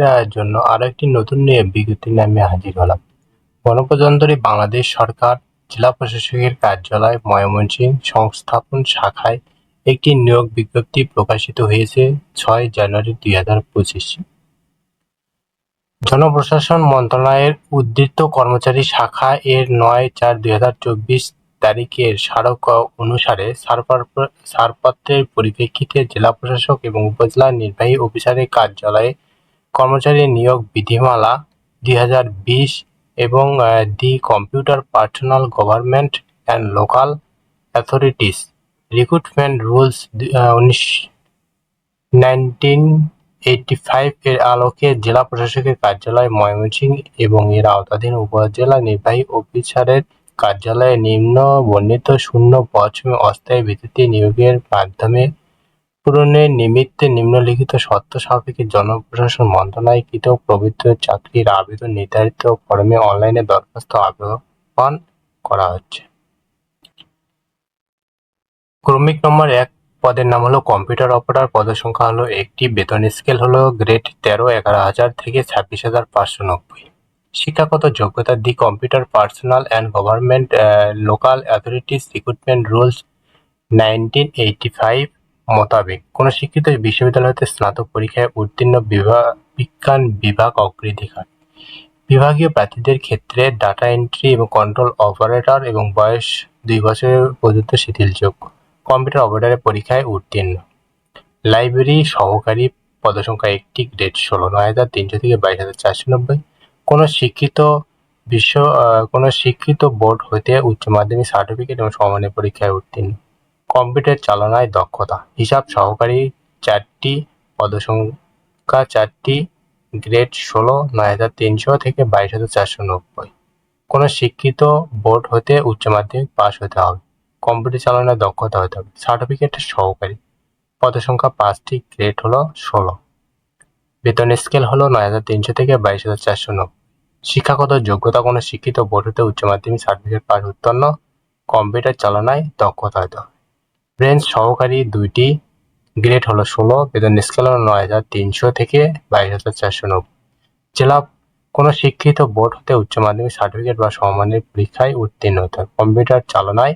এর জন্য আরও একটি নতুন নিয়োগ বিজ্ঞপ্তি নিয়ে আমি হাজির হলাম। গণপ্রজাতন্ত্রী বাংলাদেশ সরকার, জেলা প্রশাসকের কার্যালয়, ময়মনসিংহ সংস্থাপন শাখায় একটি নিয়োগ বিজ্ঞপ্তি প্রকাশিত হয়েছে ছয় জানুয়ারি দুই হাজার পঁচিশ। জনপ্রশাসন মন্ত্রণালয়ের উদ্ধৃত কর্মচারী শাখা এর নয় চার দুই হাজার চব্বিশ তারিখের স্মারক অনুসারে ছাড়পত্র- ছাড়পত্রের পরিপ্রেক্ষিতে জেলা প্রশাসক এবং উপজেলা নির্বাহী অফিসারের কার্যালয়ে কর্মচারী নিয়োগ বিধিমালা দুই হাজার বিশ এবং the computer personnel government and local authorities. Recruitment rules উনিশ নাইনটিন এইটটি ফাইভ এর আলোকে জেলা প্রশাসকের কার্যালয় ময়মনসিংহ এবং এর আওতাধীন উপজেলা নির্বাহী অফিসারের কার্যালয়ে নিম্ন বর্ণিত শূন্য পশ্চিমে অস্থায়ী ভিত্তিতে নিয়োগের মাধ্যমে পূরণের নিমিত্তে নিম্নলিখিত শর্ত সাপেক্ষে জনপ্রশাসন মন্ত্রণালয়কৃত প্রবৃত্ত চাকরির আবেদন নির্ধারিত ফর্মে অনলাইনে দরখাস্ত আহ্বান করা হচ্ছে। ক্রমিক নম্বর এক পদের নাম হলো কম্পিউটার অপারেটর। পদের সংখ্যা হলো একটি। বেতন স্কেল হলো গ্রেড তেরো, এগারো হাজার থেকে ছাব্বিশ হাজার পাঁচশো নব্বই। শিক্ষাগত যোগ্যতা the computer, personnel and government local authorities recruitment rules nineteen eighty five মোতাবেক। কোন শিক্ষিত বিশ্ববিদ্যালয় হতে স্নাতক পরীক্ষায় উত্তীর্ণ বিভাগ বিজ্ঞান বিভাগ অগ্রাধিকার। বিভাগীয় প্রার্থীদের ক্ষেত্রে ডাটা এন্ট্রি এবং কন্ট্রোল অপারেটর এবং বয়স দুই বছরের পর্যন্ত শিথিলযোগ্য। কম্পিউটার অপারেটরের পরীক্ষায় উত্তীর্ণ। লাইব্রেরি সহকারী পদসংখ্যা একটি, গ্রেড ষোলো, নয় হাজার তিনশো থেকে বাইশ হাজার চারশো নব্বই। কোনো শিক্ষিত বিশ্ব কোনো শিক্ষিত বোর্ড হতে উচ্চ মাধ্যমিক সার্টিফিকেট এবং সমানের পরীক্ষায় উত্তীর্ণ। কম্পিউটার চালনায় দক্ষতা। হিসাব সহকারী চারটি পদসংখ্যা, চারটি গ্রেড ষোলো, নয় হাজার তিনশো থেকে বাইশ হাজার চারশো নব্বই। কোনো শিক্ষিত বোর্ড হতে উচ্চ মাধ্যমিক পাস হতে হবে। কম্পিউটার চালনায় দক্ষতা হতে হবে। সার্টিফিকেট সহকারী। পদসংখ্যা পাঁচটি, গ্রেড হলো ষোলো। বেতন স্কেল হলো নয় হাজার তিনশো থেকে বাইশ হাজার চারশো নব্বই। শিক্ষাগত যোগ্যতা কোনো শিক্ষিত বোর্ড হতে উচ্চ মাধ্যমিক সার্টিফিকেট পাশ উত্তীর্ণ। কম্পিউটার চালনায় দক্ষতা হতে হবে। রেঞ্জ সহকারী দুইটি, গ্রেড হলো ষোলো, বেতন স্কেল হলো নয় হাজার তিনশো থেকে বাইশ হাজার চারশো নব্বই। জেলা কোনো শিক্ষিত বোর্ড হতে উচ্চ মাধ্যমিক সার্টিফিকেট বা সমমানের পরীক্ষায় উত্তীর্ণ হতে হবে। কম্পিউটার চালনায়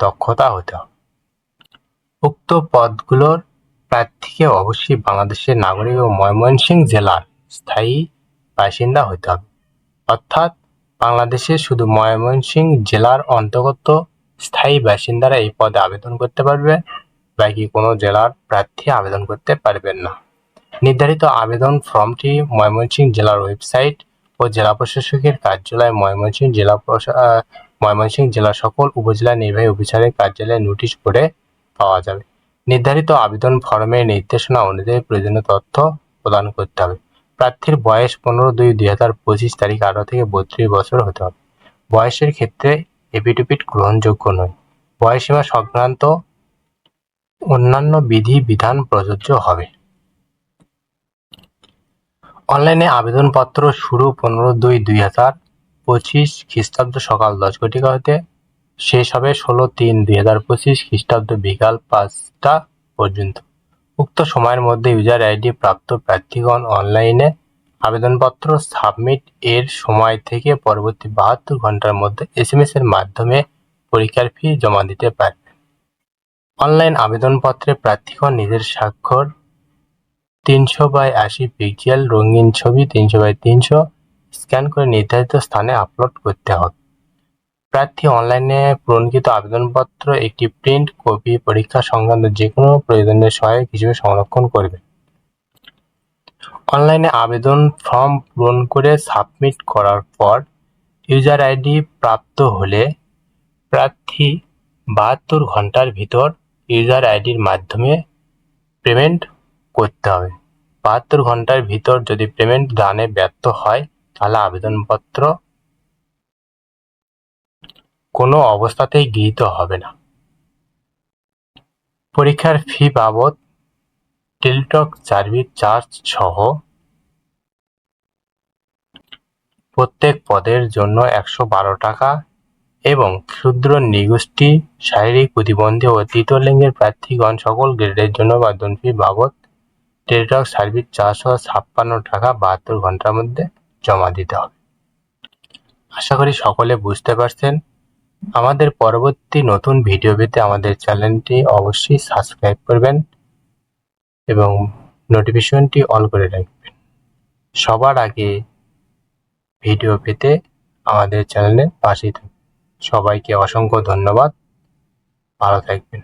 দক্ষতা হতে হবে। উক্ত পদগুলোর প্রার্থীকে অবশ্যই বাংলাদেশের নাগরিক ও ময়মনসিংহ জেলার স্থায়ী বাসিন্দা হতে হবে। অর্থাৎ বাংলাদেশের শুধু ময়মনসিংহ জেলার অন্তর্গত স্থায়ী বাসিন্দারা এই পদে আবেদন করতে পারবে বাকি কোনো জেলার প্রার্থী আবেদন করতে পারবেন না। নির্ধারিত আবেদন ফর্মটি ময়মনসিংহ জেলার ওয়েবসাইট ও জেলা প্রশাসকের কার্যালয় ময়মনসিংহ জেলা ময়মনসিংহ জেলার সকল উপজেলা নির্বাহী অফিসারের কার্যালয়ে নোটিশ করে পাওয়া যাবে। নির্ধারিত আবেদন ফর্মের নির্দেশনা অনুযায়ী প্রয়োজনীয় তথ্য প্রদান করতে হবে। প্রার্থীর বয়স পনেরো দুই দুই হাজার পঁচিশ তারিখ আঠারো থেকে বত্রিশ বছর হতে হবে। বয়সের ক্ষেত্রে এপিটুপিট গ্রহণযোগ্য নয়। বয়সীমা সংক্রান্ত অন্যান্য বিধি, বিধান প্রযোজ্য হবে। অনলাইনে আবেদনপত্র শুরু পনেরো দুই দুই হাজার পঁচিশ খ্রিস্টাব্দ সকাল দশ ঘটিকা হতে শেষ হবে ষোলো তিন দুই হাজার পঁচিশ খ্রিস্টাব্দ বিকাল পাঁচটা পর্যন্ত। উক্ত সময়ের মধ্যে ইউজার আইডি প্রাপ্ত প্রার্থীগণ অনলাইনে আবেদনপত্র সাবমিট এর সময় থেকে পরবর্তী বাহাত্তর ঘণ্টার মধ্যে এসএমএস এর মাধ্যমে পরীক্ষার ফি জমা দিতে পারবে অনলাইন আবেদনপত্রে প্রার্থীগণ নিজের স্বাক্ষর তিনশো বাই আশি পিক্সেল রঙিন ছবি তিনশো বাই তিনশো স্ক্যান করে নির্ধারিত স্থানে আপলোড করতে হবে। প্রার্থী অনলাইনে পূরণকৃত আবেদনপত্র একটি প্রিন্ট কপি পরীক্ষা সংক্রান্ত যে কোনো প্রয়োজনীয় সহায়ক হিসেবে সংরক্ষণ করবে। অনলাইনে আবেদন ফর্ম পূরণ করে সাবমিট করার পর ইউজার আইডি প্রাপ্ত হলে প্রার্থী বাহাত্তর ঘণ্টার ভিতর ইউজার আইডির মাধ্যমে পেমেন্ট করতে হবে। বাহাত্তর ঘণ্টার ভিতর যদি পেমেন্ট দানে ব্যর্থ হয়, তাহলে আবেদনপত্র কোনো অবস্থাতেই গৃহীত হবে না। পরীক্ষার ফি বাবদ টেলিটক সার্ভিস চার্জ সহ প্রত্যেক পদের জন্য একশো বারো টাকা এবং ক্ষুদ্র নিগোষ্ঠী, শারীরিক প্রতিবন্ধী ও তৃতীয় লিঙ্গের প্রার্থীগণ সকল গ্রেডের জন্য আবেদন ফি বাবদ টেলিটক সার্ভিস চারশো ছাপ্পান্ন টাকা বাহাত্তর ঘণ্টার মধ্যে জমা দিতে হবে। আশা করি সকলে বুঝতে পারছেন। আমাদের পরবর্তী নতুন ভিডিও পেতে আমাদের চ্যানেলটি অবশ্যই সাবস্ক্রাইব করবেন। এবং নোটিফিকেশনটি অন করে রাখবেন। সবার আগে ভিডিও পেতে আমাদের চ্যানেলের পাশেই থাকবেন সবাইকে অসংখ্য ধন্যবাদ। ভালো থাকবেন।